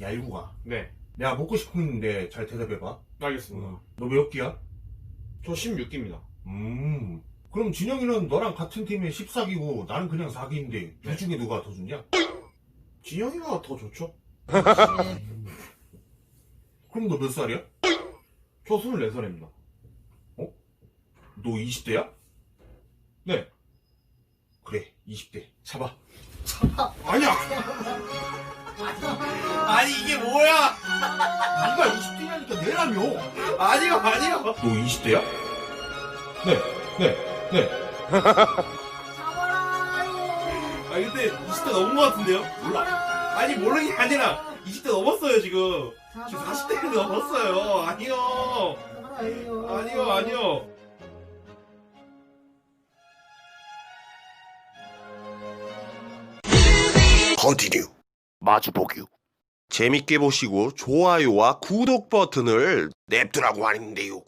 야, 일구가. 네. 내가 묻고 싶은데 잘 대답해봐. 알겠습니다. 어. 너몇 기야? 저 16기입니다. 음. 그럼 진영이는 너랑 같은 팀에 14기고 나는 그냥 4기인데 둘 네. 중에 누가 더 좋냐? 진영이가 더 좋죠? 그럼 너 몇 살이야? 저 24살입니다. 너 20대야? 네. 그래, 20대. 잡아. 아니야! 아니, 이게 뭐야! 네가 20대냐니까 내라며. 아니요, 아니요! 너 20대야? 네, 네, 네. 잡아라요. 아, 근데 20대 넘은 것 같은데요? 몰라. 아니, 모르는 게 아니라 20대 넘었어요, 지금. 지금 40대를 넘었어요. 아니요. 아니요, 아니요. 컨티뉴 마주보기 재밌게 보시고 좋아요와 구독 버튼을 냅두라고 하는데요